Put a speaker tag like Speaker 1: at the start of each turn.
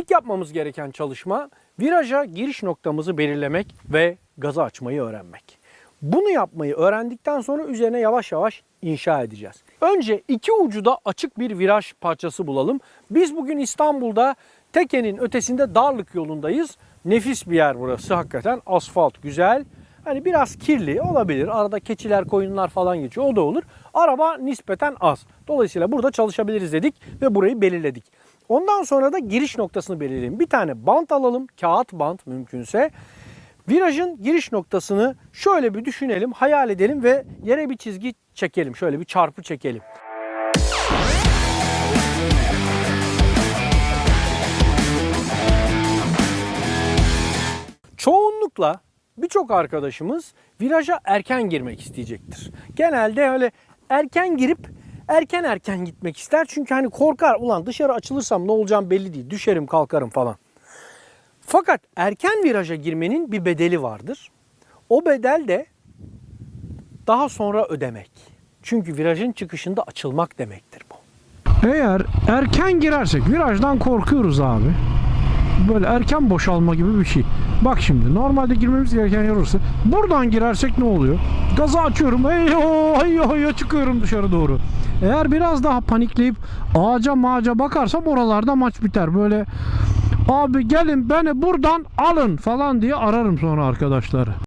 Speaker 1: İlk yapmamız gereken çalışma viraja giriş noktamızı belirlemek ve gazı açmayı öğrenmek. Bunu yapmayı öğrendikten sonra üzerine yavaş yavaş inşa edeceğiz. Önce iki ucu da açık bir viraj parçası bulalım. Biz bugün İstanbul'da Teke'nin ötesinde Darlık yolundayız. Nefis bir yer burası hakikaten. Asfalt güzel. Hani biraz kirli olabilir. Arada keçiler, koyunlar falan geçiyor. O da olur. Araba nispeten az. Dolayısıyla burada çalışabiliriz dedik ve burayı belirledik. Ondan sonra da giriş noktasını belirleyelim. Bir tane bant alalım. Kağıt bant mümkünse. Virajın giriş noktasını şöyle bir düşünelim, hayal edelim ve yere bir çizgi çekelim. Şöyle bir çarpı çekelim. Çoğunlukla birçok arkadaşımız viraja erken girmek isteyecektir. Genelde öyle erken girip erken erken gitmek ister. Çünkü hani korkar ulan dışarı açılırsam ne olacağım belli değil. Düşerim kalkarım falan. Fakat erken viraja girmenin bir bedeli vardır. O bedel de daha sonra ödemek. Çünkü virajın çıkışında açılmak demektir bu.
Speaker 2: Eğer erken girersek virajdan korkuyoruz abi. Böyle erken boşalma gibi bir şey. Bak şimdi normalde girmemiz gereken yer orası. Buradan girersek ne oluyor? Gazı açıyorum. Eyyo eyyo eyyo çıkıyorum dışarı doğru. Eğer biraz daha panikleyip ağaca mağaca bakarsam oralarda maç biter. Böyle abi gelin beni buradan alın falan diye ararım sonra arkadaşları.